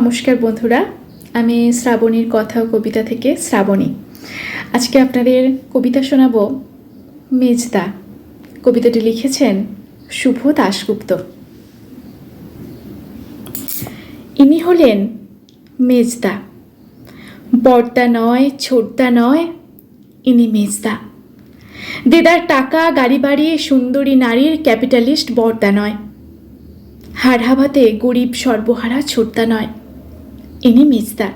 নমস্কার বন্ধুরা, আমি শ্রাবণীর কথা ও কবিতা থেকে শ্রাবণী। আজকে আপনাদের কবিতা শোনাব মেজদা। কবিতাটি লিখেছেন শুভ দাশগুপ্ত। ইনি হলেন মেজদা। বর্দা নয়, ছোটদা নয়, ইনি মেজদা। দেদার টাকা, গাড়ি বাড়ি, সুন্দরী নারীর ক্যাপিটালিস্ট বর্দা নয়। হাড়হাবাতে গরিব সর্বহারা ছোটদা নয়। ইনি মেজদা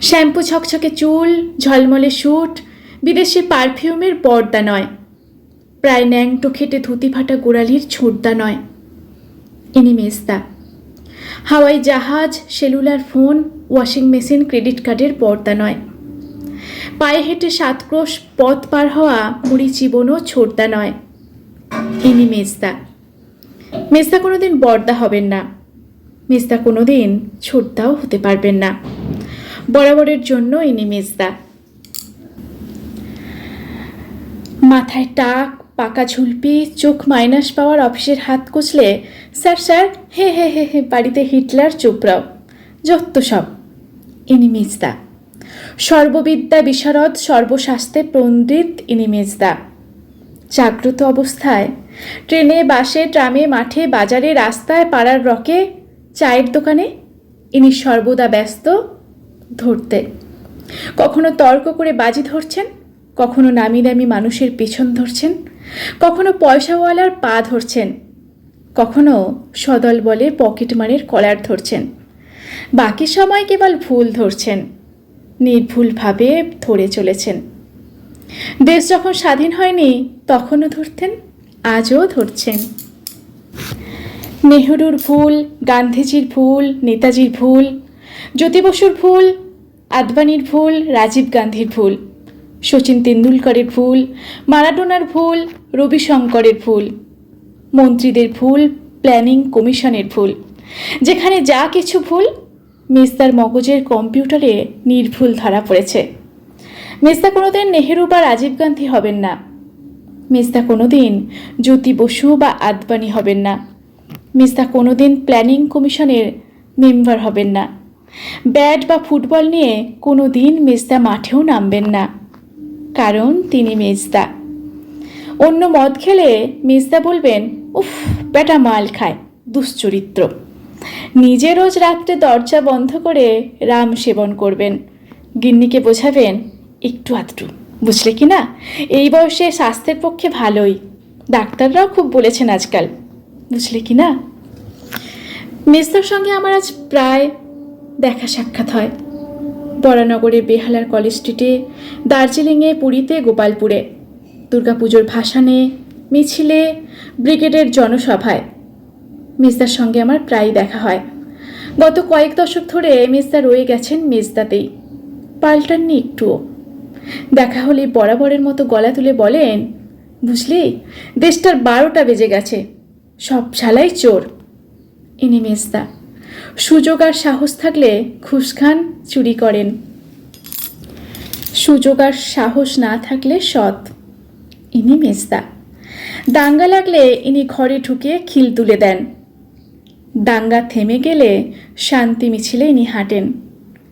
শ্যাম্পু ছকছকে চুল, ঝলমলে স্যুট, বিদেশি পারফিউমের পর্দা নয়। প্রায় ন্যাংটো খেটে ধুতি ফাটা গোড়ালির ছোটদা নয়। ইনি মেজদা হাওয়াই জাহাজ, cellular phone, washing machine, credit কার্ডের পর্দা নয়। পায়ে হেঁটে সাতক্রোশ পথ পার হওয়া মুড়ি জীবনও ছোটদা নয়। ইনি মেজদা মেজদা কোনোদিন বর্দা হবেন না। মেজদা কোনোদিন ছোটদাও হতে পারবেন না। বরাবরের জন্য ইনি মেজদা মাথায় টাক, পাকা ঝুলপি, চোখ মাইনাস পাওয়ার অফিসের হাত কুচলে, স্যার স্যার, হে হে হে হে, বাড়িতে হিটলার চোপড়াও যত সব, ইনি মেজদা সর্ববিদ্যা বিশারদ সর্বশাস্ত্রে পণ্ডিত ইনি মেজদা জাগ্রত অবস্থায়, ট্রেনে, বাসে, ট্রামে, মাঠে, বাজারে, রাস্তায়, পাড়ার রকে চায়ের দোকানে? ইনি সর্বদা ব্যস্ত, ধরতে। কখনো তর্ক করে বাজি ধরছেন, কখনো নামি দামি মানুষের পেছন ধরছেন, কখনো পয়সাওয়ালার পা ধরছেন, কখনো সদল বলে পকেটমারের কলার ধরছেন। বাকি সময় কেবল ভুল ধরছেন নির্ভুলভাবে ধরে চলেছেন। দেশ যখন স্বাধীন হয়নি, তখনও ধরতেন, আজও ধরছেন। নেহরুর ভুল গান্ধীজির ভুল নেতাজির ভুল জ্যোতি বসুর ভুল আদবানির ভুল রাজীব গান্ধীর ভুল সচিন তেন্ডুলকরের ভুল মারাডোনার ভুল রবিশঙ্করের ভুল মন্ত্রীদের ভুল প্ল্যানিং কমিশনের ভুল যেখানে যা কিছু ভুল মেস্তার মগজের কম্পিউটারে নির্ভুল ধরা পড়েছে। মেস্তা কোনোদিন নেহেরু বা রাজীব গান্ধী হবেন না। মেস্তা কোনোদিন জ্যোতি বসু বা আদবানি হবেন না। মেস্তা কোনোদিন প্ল্যানিং কমিশনের মেম্বার হবেন না। ব্যাট বা ফুটবল নিয়ে কোনো দিন মেজদা মাঠেও নামবেন না। কারণ তিনি মেজদা অন্য মদ খেলে মেজদা বলবেন, উফ বেটা মাল খায়, দুশ্চরিত্র। নিজে রোজ রাত্রে দরজা বন্ধ করে রাম সেবন করবেন। গিন্নিকে বোঝাবেন, একটু আধটু, বুঝলে কি না? এই বয়সে স্বাস্থ্যের পক্ষে ভালোই। ডাক্তাররাও খুব বলেছেন আজকাল। বুঝলে কি না? মেজদার সঙ্গে আমার আজ প্রায় দেখা সাক্ষাৎ হয়। বরানগরে বেহালার কলেজ স্ট্রিটে, দার্জিলিংয়ে, পুরীতে, গোপালপুরে, দুর্গাপুজোর ভাসানে, মিছিলে, ব্রিগেডের জনসভায় মেজদার সঙ্গে আমার প্রায় দেখা হয়। গত কয়েক দশক ধরে মেজদা রয়ে গেছেন মেজদাতেই, পাল্টাননি একটুও। দেখা হলে বরাবরের মতো গলা তুলে বলেন, বুঝলি, দেশটার বারোটা বেজে গেছে সব শালাই চোর। ইনি মেজদা। সুযোগ আর সাহস থাকলে ঘুষ খান চুরি করেন। সুযোগ আর সাহস না থাকলে সৎ। ইনি মেজদা। দাঙ্গা লাগলে ইনি ঘরে ঢুকে খিল তুলে দেন। দাঙ্গা থেমে গেলে শান্তি মিছিলে ইনি হাঁটেন।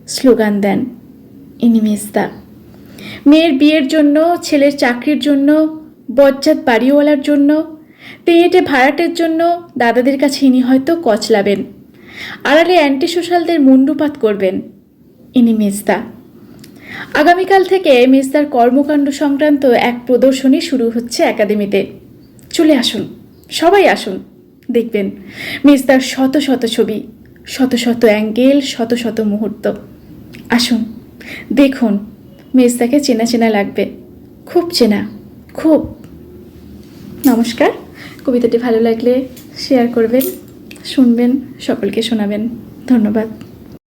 স্লোগান দেন, ইনি মেজদা। মেয়ের বিয়ের জন্য, ছেলের চাকরির জন্য, বজ্জাত বাড়িওয়ালার জন্য তেয়েটে ভাড়াটের জন্য দাদাদের কাছে ইনি হয়তো কচলাবেন। আড়ালে অ্যান্টি সোশ্যালদের মুন্ডুপাত করবেন ইনি মেজদা। আগামীকাল থেকে মেজদার কর্মকাণ্ড সংক্রান্ত এক প্রদর্শনী শুরু হচ্ছে একাডেমিতে। চলে আসুন, সবাই আসুন, দেখবেন মেজদার শত শত ছবি, শত শত অ্যাঙ্গেল, শত শত মুহূর্ত। আসুন, দেখুন মেজদাকে চেনা চেনা লাগবে। খুব চেনা, খুব। নমস্কার। কবিতাটি ভালো লাগলে শেয়ার করবেন শুনবেন সকলকে শোনাবেন। ধন্যবাদ।